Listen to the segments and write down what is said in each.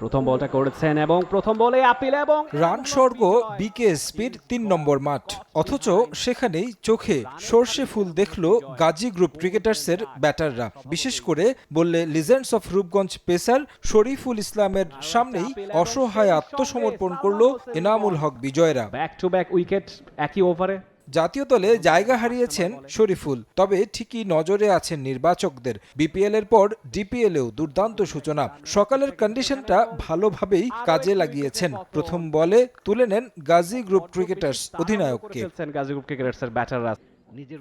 প্রথম বলটা করেছেন এবং প্রথম বলে আপিল এবং রান স্বর্গ বিকে বিকেএসপির তিন নম্বর মাঠ। অথচ সেখানেই চোখে সর্ষে ফুল দেখল গাজী গ্রুপ ক্রিকেটার্সের ব্যাটাররা। বিশেষ করে বললে legends of Rupganj pacer Shoriful ইসলামের সামনেই অসহায় আত্মসমর্পণ করল এনামুল হক বিজয়রা। ব্যাক টু ব্যাক উইকেট একই ওভারে জাতীয় দলে জায়গা হারিয়েছেন শরীফুল, তবে ঠিকই নজরে আছেন নির্বাচকদের। বিপিএল এর পর ডিপিএল এও দুর্দান্ত সূচনা। সকালের কন্ডিশনটা ভালোভাবেই কাজে লাগিয়েছেন। প্রথম বলে তুলে নেন গাজী গ্রুপ ক্রিকেটার্স অধিনায়ককে। খেলছেন গাজীপুর ক্রিকেটার্সের ব্যাটাররা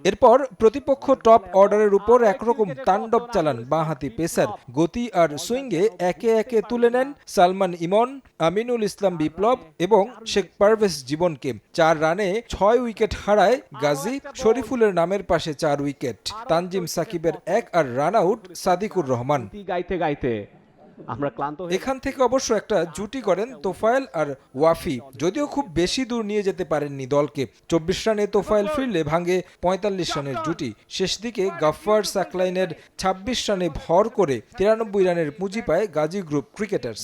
এরপর প্রতিপক্ষ টপ অর্ডারের উপর একরকম তাণ্ডব চালান বাঁহাতি পেসার। গতি আর সুইংয়ে একে একে তুলে নেন সালমান ইমন আমিনুল ইসলাম বিপ্লব এবং শেখ পারভেজ জীবনকে চার রানে ছয় উইকেট হারায় গাজী শরীফুলের নামের পাশে চার উইকেট। তানজিম সাকিবের এক আর রান আউট সাদিকুর রহমান। গাইতে গাইতে আমরা ক্লান্ত এখান থেকে অবশ্য একটা জুটি করেন তোফায়েল আর ওয়াফি। যদিও খুব বেশি দূর নিয়ে যেতে পারেননি দলকে। চব্বিশ রানে তোফায়েল ফিরলে ভাঙে পঁয়তাল্লিশ রানের জুটি। শেষ দিকে গাফফার সাকলাইনের ২৬ রানে ভর করে তিরানব্বই রানের পুঁজি পায় গাজী গ্রুপ ক্রিকেটার্স।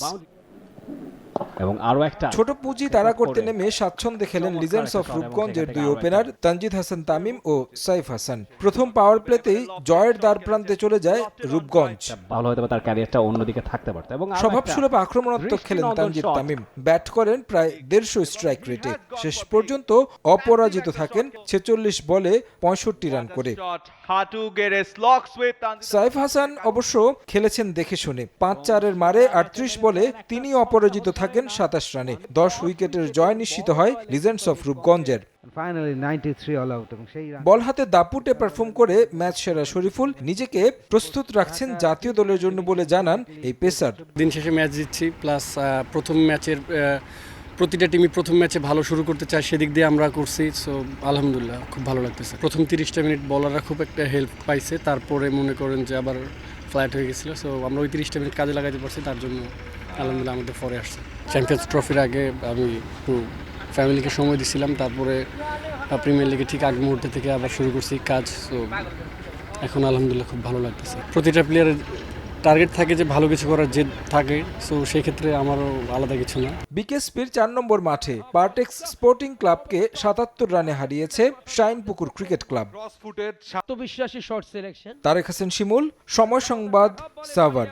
এবং আরও একটা ছোট পুঁজি তাড়া করতে নেমে স্বাচ্ছন্দ্যে খেলেন লিজেন্ডস অফ রূপগঞ্জের দুই ওপেনার তানজিদ হাসান তামিম ও সাইফ হাসান প্রথম পাওয়ার প্লেতেই জয়ের দ্বার প্রান্তে চলে যায় রূপগঞ্জ ভালো হয়তো তার ক্যারিয়ারটা অন্যদিকে থাকতে পারতো। এবং স্বভাব সুলভ আক্রমণাত্মক খেলেন তানজিদ তামিম ব্যাট করেন প্রায় দেড়শো স্ট্রাইক রেটে শেষ পর্যন্ত অপরাজিত থাকেন ছেচল্লিশ বলে পঁয়ষট্টি রান করে. সাইফ হাসান অবশ্য খেলেছেন দেখে শুনে। পাঁচ চারের মারে আটত্রিশ বলে তিনি অপরাজিত থাকেন সাতাশ রানে। দশ উইকেটের জয় নিশ্চিত হয় লিজেন্ডস অফ রূপগঞ্জের ফাইনালি 93 অল আউট এবং সেই বল হাতে দাপুটে পারফর্ম করে ম্যাচ সেরা শরীফুল নিজেকে প্রস্তুত রাখছেন জাতীয় দলের জন্য বলে জানান এই পেসার। দিন শেষে ম্যাচ জিতছি প্লাস প্রথম ম্যাচের প্রতিটা টিমই প্রথম ম্যাচে ভালো শুরু করতে চায় সেদিক দিয়ে আমরা করছি সো আলহামদুলিল্লাহ খুব ভালো লাগতেছে। প্রথম তিরিশটা মিনিট বলাররা খুব একটা হেল্প পাইছে তারপরে মনে করেন যে আবার ফ্ল্যাট হয়ে গেছিল সো আমরা ওই তিরিশটা মিনিট কাজে লাগাইতে পারছি তার জন্য আলহামদুলিল্লাহ আমাদের পরে আসছে। চ্যাম্পিয়ন্স ট্রফির আগে আমি একটু ফ্যামিলিকে সময় দিছিলাম তারপরে প্রিমিয়ার লিগে ঠিক আগ মুহূর্তে থেকে আবার শুরু করছি কাজ সো এখন আলহামদুলিল্লাহ খুব ভালো লাগতেছে। প্রতিটা প্লেয়ারের টার্গেট থাকে যে ভালো কিছু করার জেদ থাকে সো সেই ক্ষেত্রে আমারও আলাদা কিছু না। বিকেএসপির চার নম্বর মাঠে পার্টেক্স স্পোর্টিং ক্লাবকে সাতাত্তর রানে হারিয়েছে শাইনপুকুর ক্রিকেট ক্লাব. আত্মবিশ্বাসী শর্ট সিলেকশন তারেক হাসান শিমুল সময় সংবাদ সাভার।